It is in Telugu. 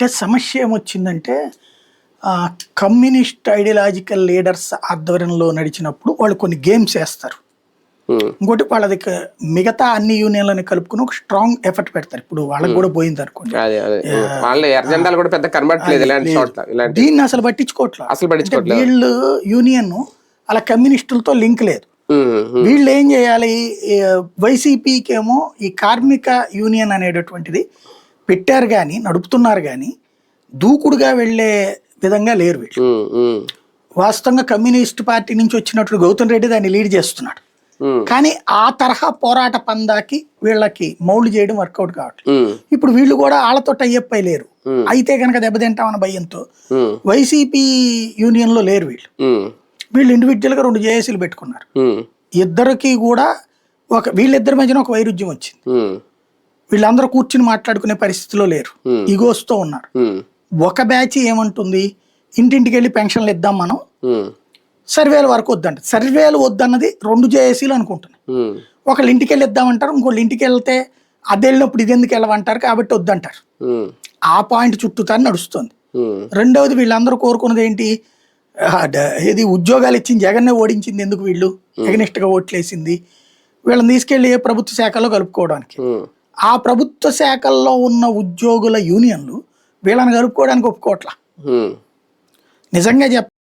అంటే సమస్య ఏమొచ్చిందంటే కమ్యూనిస్ట్ ఐడియాలజికల్ లీడర్స్ ఆధ్వర్యంలో నడిచినప్పుడు వాళ్ళు కొన్ని గేమ్స్ వేస్తారు. ఇంకోటి వాళ్ళది మిగతా అన్ని యూనియన్లని కలుపుకుని ఒక స్ట్రాంగ్ ఎఫర్ట్ పెడతారు. ఇప్పుడు వాళ్ళకి కూడా పోయింది అనుకోండి. దీన్ని అసలు పట్టించుకోవట్లేదు. వీళ్ళు యూనియన్ అలా కమ్యూనిస్టులతో లింక్ లేదు. వీళ్ళు ఏం చేయాలి వైసీపీకి ఏమో ఈ కార్మిక యూనియన్ అనేటటువంటిది పెట్టారు కానీ నడుపుతున్నారు కానీ దూకుడుగా వెళ్ళే విధంగా లేరు వీళ్ళు. వాస్తవంగా కమ్యూనిస్ట్ పార్టీ నుంచి వచ్చినట్లు గౌతమ్ రెడ్డి దాన్ని లీడ్ చేస్తున్నాడు. కానీ ఆ తరహా పోరాట పందాకి వీళ్ళకి మౌల్డ్ చేయడం వర్కౌట్ కావట్లేదు. ఇప్పుడు వీళ్ళు కూడా వాళ్ళతో టైఅప్ లేరు. అయితే కనుక దెబ్బతింటామన్న భయంతో వైసీపీ యూనియన్లో లేరు వీళ్ళు. వీళ్ళు ఇండివిజువల్గా రెండు జేఏసీలు పెట్టుకున్నారు. ఇద్దరికి కూడా ఒక వీళ్ళిద్దరి మధ్యన ఒక వైరుధ్యం వచ్చింది. వీళ్ళందరూ కూర్చుని మాట్లాడుకునే పరిస్థితిలో లేరు. ఈగోస్తో ఉన్నారు. ఒక బ్యాచ్ ఏమంటుంది? ఇంటింటికి వెళ్ళి పెన్షన్లు ఇద్దాం మనం. సర్వేల వరకు వద్దంట. సర్వేలు వద్దన్నది రెండు జేఏసీలు అనుకుంటున్నాయి. ఒకళ్ళు ఇంటికి వెళ్ళి ఇద్దామంటారు ఇంకోళ్ళు ఇంటికి వెళ్తే అది వెళ్ళినప్పుడు ఇది ఎందుకు వెళ్ళమంటారు కాబట్టి వద్దంటారు. ఆ పాయింట్ చుట్టూతాన్ని నడుస్తుంది. రెండవది వీళ్ళందరూ కోరుకున్నది ఏంటి? ఇది ఉద్యోగాలు ఇచ్చింది జగన్నే ఓడించింది ఎందుకు వీళ్ళు? ఎగనిస్ట్గా ఓట్లేసింది. వీళ్ళని తీసుకెళ్ళి ఏ ప్రభుత్వ శాఖలో కలుపుకోవడానికి. ఆ ప్రభుత్వ శాఖల్లో ఉన్న ఉద్యోగుల యూనియన్లు వీళ్ళని కలుపుకోవడానికి ఒప్పుకోవట్లా. నిజంగా చెప్